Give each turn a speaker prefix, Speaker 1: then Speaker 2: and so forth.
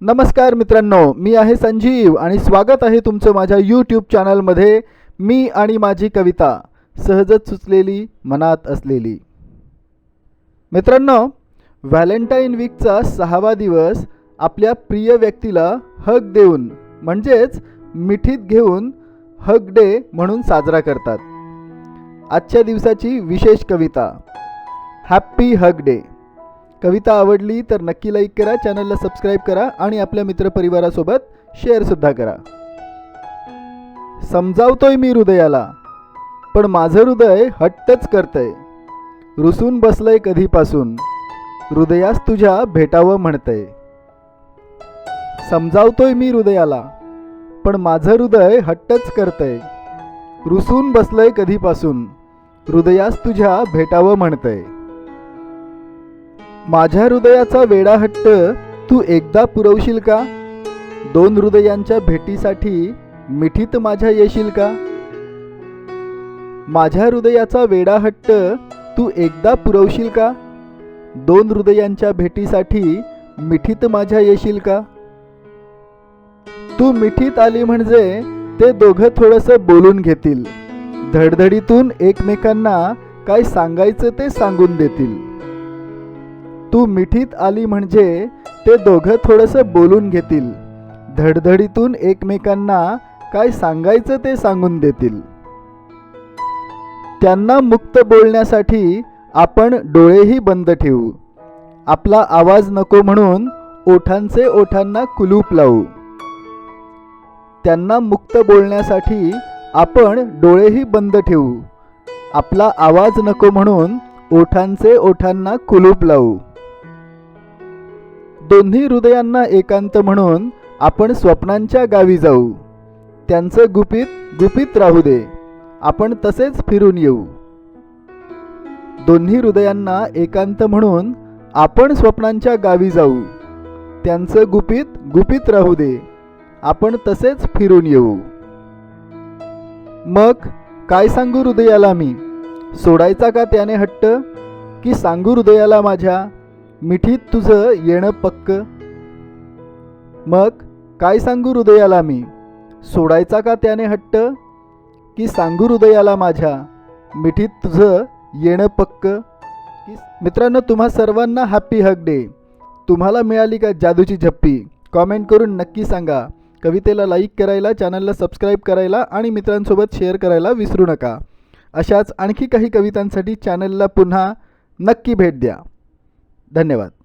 Speaker 1: नमस्कार मित्रांनो मी आहे संजीव आणि स्वागत आहे तुमचं माझ्या यूट्यूब चॅनलमध्ये मी आणि माझी कविता सहजच सुचलेली मनात असलेली. मित्रांनो व्हॅलेंटाईन वीकचा सहावा दिवस आपल्या प्रिय व्यक्तीला हक देऊन म्हणजेच मिठीत घेऊन हक डे म्हणून साजरा करतात. आजच्या दिवसाची विशेष कविता हॅप्पी हक डे. कविता आवडली तर नक्की लाईक करा चॅनलला सबस्क्राईब करा आणि आपल्या मित्रपरिवारासोबत शेअरसुद्धा करा. समजावतोय मी हृदयाला पण माझं हृदय हट्टच करतंय. रुसून बसलंय कधीपासून हृदयास तुझ्या भेटावं म्हणतंय. समजावतोय मी हृदयाला पण माझं हृदय हट्टच करतंय. रुसून बसलंय कधीपासून हृदयास तुझ्या भेटावं म्हणतंय. माझ्या हृदयाचा वेडा हट्ट तू एकदा पुरवशील का? दोन हृदयांच्या भेटीसाठी मिठीत माझ्या येशील का? माझ्या हृदयाचा वेडा हट्ट तू एकदा पुरवशील का? दोन हृदयांच्या भेटीसाठी मिठीत माझ्या येशील का? तू मिठीत आली म्हणजे ते दोघं थोडंसं बोलून घेतील. धडधडीतून एकमेकांना काय सांगायचं ते सांगून देतील. तू मिठीत आली म्हणजे ते दोघं थोडंसं बोलून घेतील. धडधडीतून एकमेकांना काय सांगायचं ते सांगून देतील. त्यांना मुक्त बोलण्यासाठी आपण डोळेही बंद ठेवू. आपला आवाज नको म्हणून ओठांचे ओठांना कुलूप लावू. त्यांना मुक्त बोलण्यासाठी आपण डोळेही बंद ठेवू. आपला आवाज नको म्हणून ओठांचे ओठांना कुलूप लावू. दोन्ही हृदयांना एकांत म्हणून आपण स्वप्नांच्या गावी जाऊ. त्यांचं गुपित गुपित राहू दे. आपण तसेच फिरून येऊ. दोन्ही हृदयांना एकांत म्हणून आपण स्वप्नांच्या गावी जाऊ. त्यांचं गुपित गुपित राहू दे. आपण तसेच फिरून येऊ. मग काय सांगू हृदयाला मी? सोडायचा का त्याने हट्ट? की सांगू हृदयाला माझ्या? मिठीत तुझं येणं पक्क. मग काय सांगू हृदयाला मी? सोडायचा का त्याने हट्ट? की सांगू हृदयाला माझ्या? मिठीत तुझं येणं पक्क. की मित्रांनो तुम्हा सर्वांना हॅपी हक डे तुम्हाला मिळाली का जादूची झप्पी? कॉमेंट करून नक्की सांगा. कवितेला लाईक करायला चॅनलला सबस्क्राईब करायला आणि मित्रांसोबत शेअर करायला विसरू नका. अशाच आणखी काही कवितांसाठी चॅनलला पुन्हा नक्की भेट द्या. धन्यवाद.